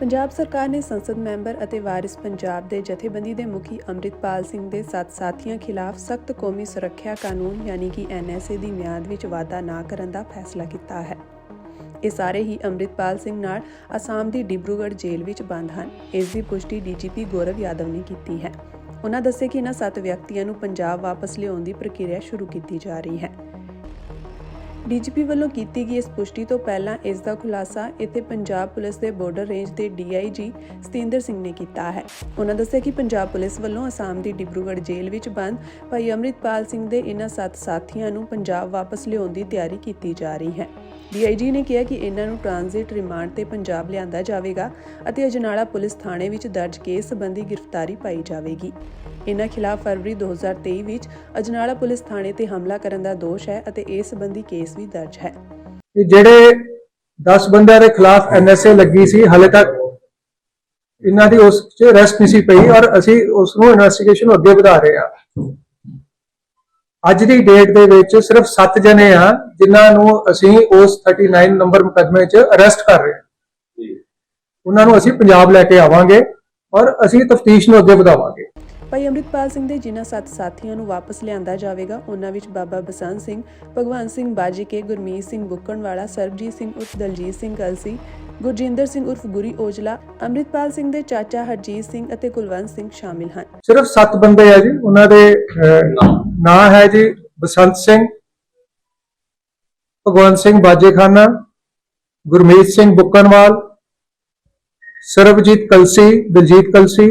ਪੰਜਾਬ ਸਰਕਾਰ ਨੇ ਸੰਸਦ ਮੈਂਬਰ ਅਤੇ ਵਾਰਿਸ ਪੰਜਾਬ ਦੇ ਜਥੇਬੰਦੀ ਦੇ ਮੁਖੀ ਅੰਮ੍ਰਿਤਪਾਲ ਸਿੰਘ ਦੇ ਸੱਤ ਸਾਥੀਆਂ ਖਿਲਾਫ ਸਖਤ ਕੌਮੀ ਸੁਰੱਖਿਆ ਕਾਨੂੰਨ ਯਾਨੀ ਕਿ ਐਨਐਸਏ ਦੀ ਮਿਆਦ ਵਿੱਚ ਵਾਧਾ ਨਾ ਕਰਨ ਦਾ ਫੈਸਲਾ ਕੀਤਾ ਹੈ। ਇਹ ਸਾਰੇ ਹੀ ਅੰਮ੍ਰਿਤਪਾਲ ਸਿੰਘ ਨਾਲ ਅਸਾਮ ਦੀ ਡਿਬਰੂਗੜ੍ਹ ਜੇਲ੍ਹ ਵਿੱਚ ਬੰਦ ਹਨ। ਇਸ ਦੀ ਪੁਸ਼ਟੀ ਡੀਜੀਪੀ ਗੌਰਵ ਯਾਦਵ ਨੇ ਕੀਤੀ ਹੈ। ਉਹਨਾਂ ਦੱਸਿਆ ਕਿ ਇਹਨਾਂ ਸੱਤ ਵਿਅਕਤੀਆਂ ਨੂੰ ਪੰਜਾਬ ਵਾਪਸ ਲਿਆਉਣ ਦੀ ਪ੍ਰਕਿਰਿਆ ਸ਼ੁਰੂ ਕੀਤੀ ਜਾ ਰਹੀ ਹੈ। ਡੀਜੀਪੀ ਵੱਲੋਂ ਕੀਤੀ ਗਈ ਇਸ ਪੁਸ਼ਟੀ ਤੋਂ ਪਹਿਲਾਂ ਇਸ ਦਾ ਖੁਲਾਸਾ ਇੱਥੇ ਪੰਜਾਬ ਪੁਲਿਸ ਦੇ ਬਾਰਡਰ ਰੇਂਜ ਦੇ ਡੀਆਈਜੀ ਸਤਿੰਦਰ ਸਿੰਘ ਨੇ ਕੀਤਾ ਹੈ। ਉਹਨਾਂ ਦੱਸਿਆ ਕਿ ਪੰਜਾਬ ਪੁਲਿਸ ਵੱਲੋਂ ਅਸਾਮ ਦੀ ਡਿਬਰੂਗੜ੍ਹ ਜੇਲ੍ਹ ਵਿੱਚ ਬੰਦ ਭਾਈ ਅੰਮ੍ਰਿਤਪਾਲ ਸਿੰਘ ਦੇ ਇਹਨਾਂ ਸੱਤ ਸਾਥੀਆਂ ਨੂੰ ਪੰਜਾਬ ਵਾਪਸ ਲਿਆਉਣ ਦੀ ਤਿਆਰੀ ਕੀਤੀ ਜਾ ਰਹੀ ਹੈ। ਡੀਆਈਜੀ ਨੇ ਕਿਹਾ ਕਿ ਇਹਨਾਂ ਨੂੰ ਟ੍ਰਾਂਜ਼ਿਟ ਰਿਮਾਂਡ ਤੇ ਪੰਜਾਬ ਲਿਆਂਦਾ ਜਾਵੇਗਾ ਅਤੇ ਅਜਨਾਲਾ ਪੁਲਿਸ ਥਾਣੇ ਵਿੱਚ ਦਰਜ ਕੇਸ ਸੰਬੰਧੀ ਗ੍ਰਿਫਤਾਰੀ ਪਾਈ ਜਾਵੇਗੀ। ਇਹਨਾਂ ਖਿਲਾਫ ਫਰਵਰੀ 2023 ਵਿੱਚ ਅਜਨਾਲਾ ਪੁਲਿਸ ਥਾਣੇ ਤੇ ਹਮਲਾ ਕਰਨ ਦਾ ਦੋਸ਼ ਹੈ ਅਤੇ ਇਸ ਸੰਬੰਧੀ ਕੇਸ ਵੀ ਦਰਜ ਹੈ। ਕਿ ਜਿਹੜੇ 10 ਬੰਦਿਆਂ ਦੇ ਖਿਲਾਫ ਐਨਐਸਏ ਲੱਗੀ ਸੀ ਹਲੇ ਤੱਕ ਇਹਨਾਂ ਦੀ ਉਸ 'ਚ ਅਰੈਸਟ ਨਹੀਂ ਸੀ ਪਈ ਔਰ ਅਸੀਂ ਉਸ ਨੂੰ ਇਨਵੈਸਟੀਗੇਸ਼ਨ ਨੂੰ ਅੱਗੇ ਵਧਾ ਰਹੇ ਹਾਂ। ਅੱਜ ਦੀ ਡੇਟ ਦੇ ਵਿੱਚ ਸਿਰਫ 7 ਜਣੇ ਆ ਜਿਨ੍ਹਾਂ ਨੂੰ ਅਸੀਂ ਉਸ 39 ਨੰਬਰ ਮੁਕੱਦਮੇ 'ਚ ਅਰੈਸਟ ਕਰ ਰਹੇ ਹਾਂ। ਉਹਨਾਂ ਨੂੰ ਅਸੀਂ ਪੰਜਾਬ ਲੈ ਕੇ ਆਵਾਂਗੇ ਔਰ ਅਸੀਂ ਤਫਤੀਸ਼ ਨੂੰ ਅੱਗੇ ਵਧਾਵਾਂਗੇ। ਭਾਈ ਅੰਮ੍ਰਿਤਪਾਲ ਸਿੰਘ ਦੇ ਜਿਨ੍ਹਾਂ ਸੱਤ ਸਾਥੀਆਂ ਨੂੰ ਵਾਪਸ ਲਿਆਂਦਾ ਜਾਵੇਗਾ, ਉਹਨਾਂ ਵਿੱਚ ਬਾਬਾ ਬਸੰਤ ਸਿੰਘ, ਭਗਵਾਨ ਸਿੰਘ ਬਾਜੀਕੇ ਗੁਰਮੀਤ ਸਿੰਘ ਬੁੱਕਣਵਾਲਾ, ਸਰਬਜੀਤ ਸਿੰਘ ਉਰਫ ਦਲਜੀਤ ਸਿੰਘ ਕਲਸੀ, ਗੁਰਜਿੰਦਰ ਸਿੰਘ ਉਰਫ ਗੁਰੀ ਔਜਲਾ, ਅੰਮ੍ਰਿਤਪਾਲ ਸਿੰਘ ਦੇ ਚਾਚਾ ਹਰਜੀਤ ਸਿੰਘ ਅਤੇ ਕੁਲਵੰਤ ਸਿੰਘ ਸ਼ਾਮਿਲ ਹਨ। ਸਿਰਫ 7 ਬੰਦੇ ਆ ਜੀ, ਉਹਨਾਂ ਦੇ ਨਾਂ ਹੈ ਜੀ ਬਸੰਤ ਸਿੰਘ ਭਗਵੰਤ ਸਿੰਘ ਬਾਜੇਖਾਨਾ, ਗੁਰਮੀਤ ਸਿੰਘ ਬੁੱਕਣਵਾਲ, ਸਰਬਜੀਤ ਕਲਸੀ, ਦਿਲਜੀਤ ਕਲਸੀ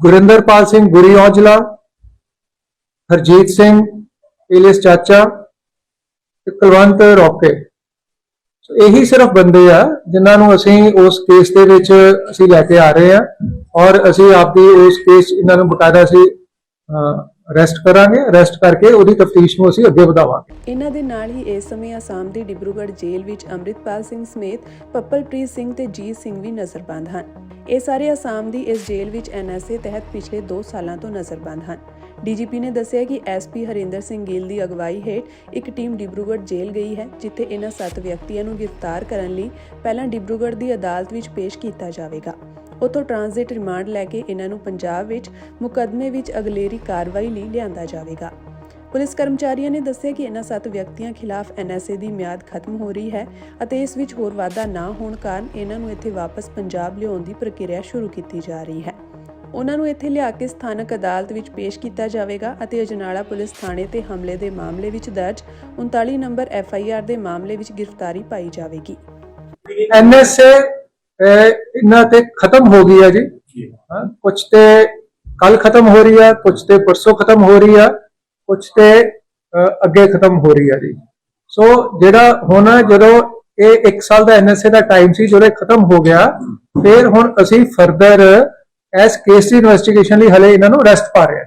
ਗੁਰਿੰਦਰਪਾਲ ਸਿੰਘ ਗੁਰੀ ਔਜਲਾ, ਹਰਜੀਤ ਸਿੰਘ ਇਲਿਸ ਚਾਚਾ ਤੇ ਕੁਲਵੰਤ ਰੋਕੇ। ਸੋ ਇਹੀ ਸਿਰਫ ਬੰਦੇ ਆ ਜਿਨ੍ਹਾਂ ਨੂੰ ਅਸੀਂ ਉਸ ਕੇਸ ਦੇ ਵਿੱਚ ਅਸੀਂ ਲੈ ਕੇ ਆ ਰਹੇ ਆ ਔਰ ਅਸੀਂ ਆਪਦੀ ਉਸ ਕੇਸ ਇਹਨਾਂ ਨੂੰ ਬਕਾਇਦਾ ਅਸੀਂ ਅਰੈਸਟ ਕਰਾਂਗੇ ਅਰੈਸਟ ਕਰਕੇ ਉਹਦੀ ਤਫਤੀਸ਼ ਨੂੰ ਅਸੀਂ ਅੱਗੇ ਵਧਾਵਾਂਗੇ। ਇਹਨਾਂ ਦੇ ਨਾਲ ਹੀ ਇਸ ਸਮੇਂ ਅਸਾਮ ਦੀ ਡਿਬਰੂਗੜ੍ਹ ਜੇਲ੍ਹ ਵਿੱਚ ਅੰਮ੍ਰਿਤਪਾਲ ਸਿੰਘ ਸਮੇਤ ਪੱਪਲਪ੍ਰੀਤ ਸਿੰਘ ਤੇ ਜੀਤ ਸਿੰਘ ਵੀ ਨਜ਼ਰਬੰਦ ਹਨ। ਇਹ ਸਾਰੇ ਅਸਾਮ ਦੀ ਇਸ ਜੇਲ੍ਹ ਵਿੱਚ ਐਨਐਸਏ ਤਹਿਤ ਪਿਛਲੇ 2 ਸਾਲਾਂ ਤੋਂ ਨਜ਼ਰਬੰਦ ਹਨ। ਡੀਜੀਪੀ ਨੇ ਦੱਸਿਆ ਕਿ ਐਸਪੀ ਹਰਿੰਦਰ ਸਿੰਘ ਗਿੱਲ ਦੀ ਅਗਵਾਈ ਹੇਠ ਇੱਕ ਟੀਮ ਡਿਬਰੂਗੜ੍ਹ ਜੇਲ੍ਹ ਗਈ ਹੈ, ਜਿੱਥੇ ਇਹਨਾਂ ਸੱਤ ਵਿਅਕਤੀਆਂ ਨੂੰ ਗ੍ਰਿਫਤਾਰ ਕਰਨ ਲਈ ਪਹਿਲਾਂ ਡਿਬਰੂਗੜ੍ਹ ਦੀ ਅਦਾਲਤ ਵਿੱਚ ਪੇਸ਼ ਕੀਤਾ ਜਾਵੇਗਾ। ਉਤੋਂ ਟ੍ਰਾਂਜ਼ਿਟ ਰਿਮਾਂਡ ਲੈ ਕੇ ਇਹਨਾਂ ਨੂੰ ਪੰਜਾਬ ਵਿੱਚ ਮੁਕੱਦਮੇ ਵਿੱਚ ਅਗਲੇਰੀ ਕਾਰਵਾਈ ਲਈ ਲਿਆਂਦਾ ਜਾਵੇਗਾ। ਪੁਲਿਸ ਕਰਮਚਾਰੀਆਂ ਨੇ ਦੱਸਿਆ ਕਿ ਇਹਨਾਂ ਸੱਤ ਵਿਅਕਤੀਆਂ ਖਿਲਾਫ ਐਨਐਸਏ ਦੀ ਮਿਆਦ ਖਤਮ ਹੋ ਰਹੀ ਹੈ ਅਤੇ ਇਸ ਵਿੱਚ ਹੋਰ ਵਾਧਾ ਨਾ ਹੋਣ ਕਾਰਨ ਇਹਨਾਂ ਨੂੰ ਇੱਥੇ ਵਾਪਸ ਪੰਜਾਬ ਲਿਆਉਣ ਦੀ ਪ੍ਰਕਿਰਿਆ ਸ਼ੁਰੂ ਕੀਤੀ ਜਾ ਰਹੀ ਹੈ। ਉਹਨਾਂ ਨੂੰ ਇੱਥੇ ਲਿਆ ਕੇ ਸਥਾਨਕ ਅਦਾਲਤ ਵਿੱਚ ਪੇਸ਼ ਕੀਤਾ ਜਾਵੇਗਾ ਅਤੇ ਅਜਨਾਲਾ ਪੁਲਿਸ ਥਾਣੇ ਤੇ ਹਮਲੇ ਦੇ ਮਾਮਲੇ ਵਿੱਚ ਦਰਜ 39 ਨੰਬਰ ਐਫਆਈਆਰ ਦੇ ਮਾਮਲੇ ਵਿੱਚ ਗ੍ਰਿਫਤਾਰੀ ਪਾਈ ਜਾਵੇਗੀ। ਐਨਐਸਏ ਇਹਨਾਂ ਤੇ ਖਤਮ ਹੋ ਗਈ ਹੈ ਜੀ। ਹਾਂ ਕੁਝ ਤੇ ਕੱਲ ਖਤਮ ਹੋ ਰਹੀ ਹੈ ਕੁਝ ਤੇ ਪਰਸੋਂ ਖਤਮ ਹੋ ਰਹੀ ਹੈ ਕੁਝ ਤੇ ਅੱਗੇ ਖਤਮ ਹੋ ਰਹੀ ਹੈ ਜੀ। ਸੋ ਜਿਹੜਾ ਹੁਣ ਜਦੋਂ ਇਹ 1 ਸਾਲ ਦਾ ਐਨਐਸਏ ਦਾ ਟਾਈਮ ਸੀ ਜਦੋਂ ਇਹ ਖਤਮ ਹੋ ਗਿਆ ਫਿਰ ਹੁਣ ਅਸੀਂ ਫਰਦਰ ਇਸ ਕੇਸ ਦੀ ਇਨਵੈਸਟੀਗੇਸ਼ਨ ਲਈ ਹਲੇ ਇਹਨਾਂ ਨੂੰ ਅਰੈਸਟ ਪਾ ਰਹੇ ਹਾਂ।